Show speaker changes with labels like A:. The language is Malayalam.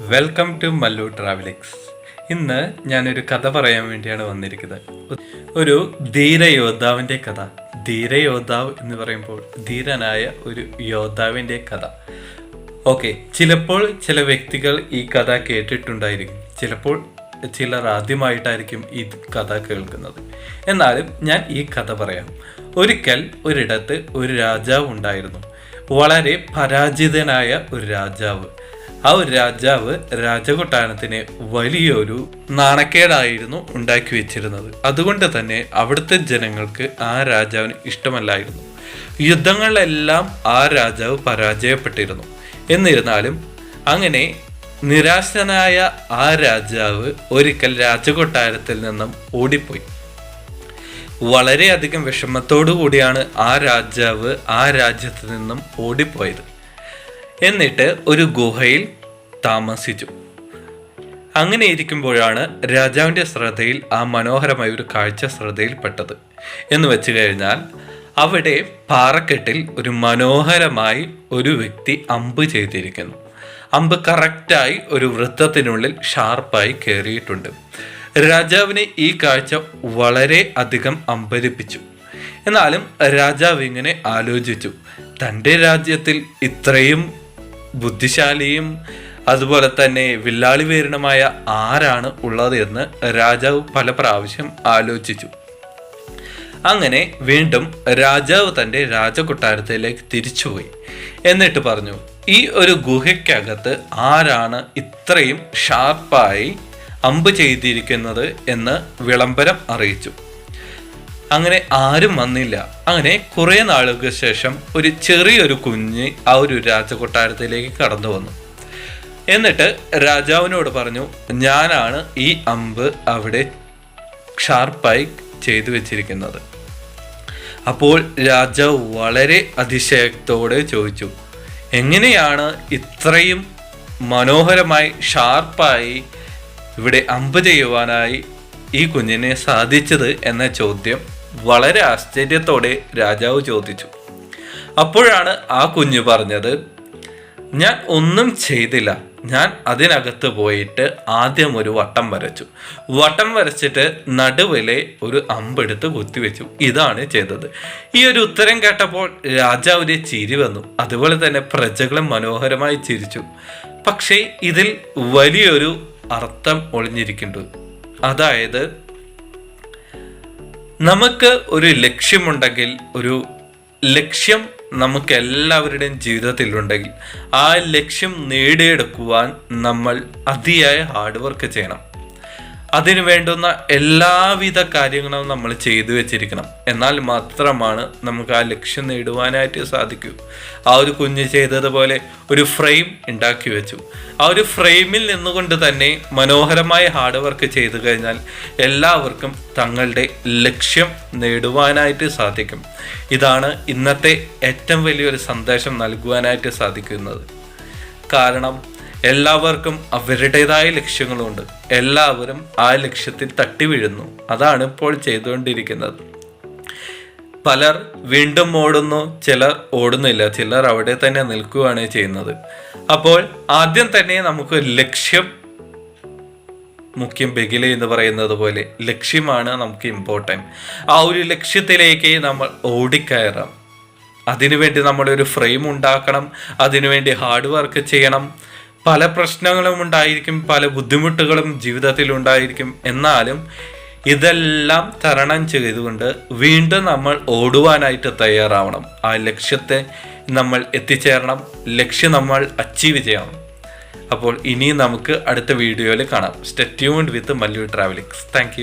A: വെൽക്കം ടു മല്ലു ട്രാവലിക്സ് ഇന്ന് ഞാനൊരു കഥ പറയാൻ വേണ്ടിയാണ് വന്നിരിക്കുന്നത്. ഒരു ധീര ധീരയോദ്ധാവിന്റെ കഥ. ധീര യോദ്ധാവ് എന്ന് പറയുമ്പോൾ ധീരനായ ഒരു യോദ്ധാവിന്റെ കഥ. ഓക്കെ ചിലപ്പോൾ ചില വ്യക്തികൾ ഈ കഥ കേട്ടിട്ടുണ്ടായിരിക്കും. ചിലപ്പോൾ ചിലർ ആദ്യമായിട്ടായിരിക്കും ഈ കഥ കേൾക്കുന്നത്. എന്നാലും ഞാൻ ഈ കഥ പറയാം. ഒരിക്കൽ ഒരിടത്ത് ഒരു രാജാവ് ഉണ്ടായിരുന്നു. വളരെ പരാജിതനായ ഒരു രാജാവ്. ആ ഒരു രാജാവ് രാജകൊട്ടാരത്തിന് വലിയൊരു നാണക്കേടായിരുന്നു ഉണ്ടാക്കി വെച്ചിരുന്നത്. അതുകൊണ്ട് തന്നെ അവിടുത്തെ ജനങ്ങൾക്ക് ആ രാജാവിന് ഇഷ്ടമല്ലായിരുന്നു. യുദ്ധങ്ങളിലെല്ലാം ആ രാജാവ് പരാജയപ്പെട്ടിരുന്നു. എന്നിരുന്നാലും അങ്ങനെ നിരാശനായ ആ രാജാവ് ഒരിക്കൽ രാജകൊട്ടാരത്തിൽ നിന്നും ഓടിപ്പോയി. വളരെയധികം വിഷമത്തോടു കൂടിയാണ് ആ രാജാവ് ആ രാജ്യത്ത് നിന്നും ഓടിപ്പോയത്. എന്നിട്ട് ഒരു ഗുഹയിൽ താമസിച്ചു. അങ്ങനെ ഇരിക്കുമ്പോഴാണ് രാജാവിന്റെ ശ്രദ്ധയിൽ ആ മനോഹരമായ ഒരു കാഴ്ച ശ്രദ്ധയിൽപ്പെട്ടത്. എന്ന് വെച്ച് കഴിഞ്ഞാൽ അവിടെ പാറക്കെട്ടിൽ ഒരു മനോഹരമായി ഒരു വ്യക്തി അമ്പ് ചെയ്തിരിക്കുന്നു. അമ്പ് കറക്റ്റായി ഒരു വൃത്തത്തിനുള്ളിൽ ഷാർപ്പായി കയറിയിട്ടുണ്ട്. രാജാവിനെ ഈ കാഴ്ച വളരെ അധികം അമ്പരിപ്പിച്ചു. എന്നാലും രാജാവ് ഇങ്ങനെ ആലോചിച്ചു തന്റെ രാജ്യത്തിൽ ഇത്രയും ബുദ്ധിശാലിയും അതുപോലെ തന്നെ വില്ലാളി വീരണമായ ആരാണ് ഉള്ളത് എന്ന് രാജാവ് പല പ്രാവശ്യം ആലോചിച്ചു. അങ്ങനെ വീണ്ടും രാജാവ് തന്റെ രാജകൊട്ടാരത്തിലേക്ക് തിരിച്ചുപോയി. എന്നിട്ട് പറഞ്ഞു ഈ ഒരു ഗുഹയ്ക്കകത്ത് ആരാണ് ഇത്രയും ഷാർപ്പായി അമ്പ് ചെയ്തിരിക്കുന്നത്? എന്ന് വിളംബരം അറിയിച്ചു. അങ്ങനെ ആരും വന്നില്ല. അങ്ങനെ കുറെ നാളുകൾക്ക് ശേഷം ഒരു ചെറിയൊരു കുഞ്ഞ് ആ ഒരു രാജകൊട്ടാരത്തിലേക്ക് കടന്നു വന്നു. എന്നിട്ട് രാജാവിനോട് പറഞ്ഞു ഞാനാണ് ഈ അമ്പ് അവിടെ ഷാർപ്പായി ചെയ്തു വെച്ചിരിക്കുന്നത്. അപ്പോൾ രാജാവ് വളരെ അതിശയത്തോടെ ചോദിച്ചു എങ്ങനെയാണ് ഇത്രയും മനോഹരമായി ഷാർപ്പായി ഇവിടെ അമ്പ് ചെയ്യുവാനായി ഈ കുഞ്ഞിനെ സാധിച്ചത്? എന്ന ചോദ്യം വളരെ ആശ്ചര്യത്തോടെ രാജാവ് ചോദിച്ചു. അപ്പോഴാണ് ആ കുഞ്ഞു പറഞ്ഞത് ഞാൻ ഒന്നും ചെയ്തില്ല. ഞാൻ അതിനകത്ത് പോയിട്ട് ആദ്യം ഒരു വട്ടം വരച്ചു. വട്ടം വരച്ചിട്ട് നടുവിലെ ഒരു അമ്പെടുത്ത് കുത്തിവെച്ചു. ഇതാണ് ചെയ്തത്. ഈ ഒരു ഉത്തരം കേട്ടപ്പോൾ രാജാവ് ചിരി വന്നു. അതുപോലെ തന്നെ പ്രജകളും മനോഹരമായി ചിരിച്ചു. പക്ഷേ ഇതിൽ വലിയൊരു അർത്ഥം ഒളിഞ്ഞിരിക്കുന്നുണ്ട്. അതായത് നമുക്ക് ഒരു ലക്ഷ്യമുണ്ടെങ്കിൽ ഒരു ലക്ഷ്യം നമുക്ക് എല്ലാവരുടെയും ജീവിതത്തിൽ ഉണ്ടെങ്കിൽ ആ ലക്ഷ്യം നേടിയെടുക്കുവാൻ നമ്മൾ അതിയായ ഹാർഡ് വർക്ക് ചെയ്യണം. അതിനു വേണ്ടുന്ന എല്ലാവിധ കാര്യങ്ങളും നമ്മൾ ചെയ്തു വെച്ചിരിക്കണം. എന്നാൽ മാത്രമാണ് നമുക്ക് ആ ലക്ഷ്യം നേടുവാനായിട്ട് സാധിക്കൂ. ആ ഒരു കുഞ്ഞ് ചെയ്തതുപോലെ ഒരു ഫ്രെയിം ഉണ്ടാക്കി വെച്ചു. ആ ഒരു ഫ്രെയിമിൽ നിന്നുകൊണ്ട് തന്നെ മനോഹരമായ ഹാർഡ് വർക്ക് ചെയ്തു കഴിഞ്ഞാൽ എല്ലാവർക്കും തങ്ങളുടെ ലക്ഷ്യം നേടുവാനായിട്ട് സാധിക്കും. ഇതാണ് ഇന്നത്തെ ഏറ്റവും വലിയൊരു സന്ദേശം നൽകുവാനായിട്ട് സാധിക്കുന്നത്. കാരണം എല്ലാവർക്കും അവരുടേതായ ലക്ഷ്യങ്ങളുണ്ട്. എല്ലാവരും ആ ലക്ഷ്യത്തിൽ തട്ടി വീഴുന്നു അതാണ് ഇപ്പോൾ ചെയ്തുകൊണ്ടിരിക്കുന്നത്. പലർ വീണ്ടും ഓടുന്നു ചിലർ ഓടുന്നില്ല ചിലർ അവിടെ തന്നെ നിൽക്കുകയാണ് ചെയ്യുന്നത്. അപ്പോൾ ആദ്യം തന്നെ നമുക്ക് ലക്ഷ്യം മുഖ്യം ബഗില എന്ന് പറയുന്നത് പോലെ ലക്ഷ്യമാണ് നമുക്ക് ഇമ്പോർട്ടന്റ് ആ ഒരു ലക്ഷ്യത്തിലേക്ക് നമ്മൾ ഓടിക്കയറാം. അതിനുവേണ്ടി നമ്മളൊരു ഫ്രെയിം ഉണ്ടാക്കണം അതിനുവേണ്ടി ഹാർഡ് വർക്ക് ചെയ്യണം പല പ്രശ്നങ്ങളും ഉണ്ടായിരിക്കും പല ബുദ്ധിമുട്ടുകളും ജീവിതത്തിൽ ഉണ്ടായിരിക്കും എന്നാലും ഇതെല്ലാം തരണം ചെയ്തുകൊണ്ട് വീണ്ടും നമ്മൾ ഓടുവാനായിട്ട് തയ്യാറാവണം. ആ ലക്ഷ്യത്തെ നമ്മൾ എത്തിച്ചേരണം ലക്ഷ്യം നമ്മൾ അച്ചീവ് ചെയ്യണം. അപ്പോൾ ഇനി നമുക്ക് അടുത്ത വീഡിയോയിൽ കാണാം. സ്റ്റെറ്റ്യൂൺഡ് വിത്ത് മല്ലു ട്രാവലിങ്സ് താങ്ക്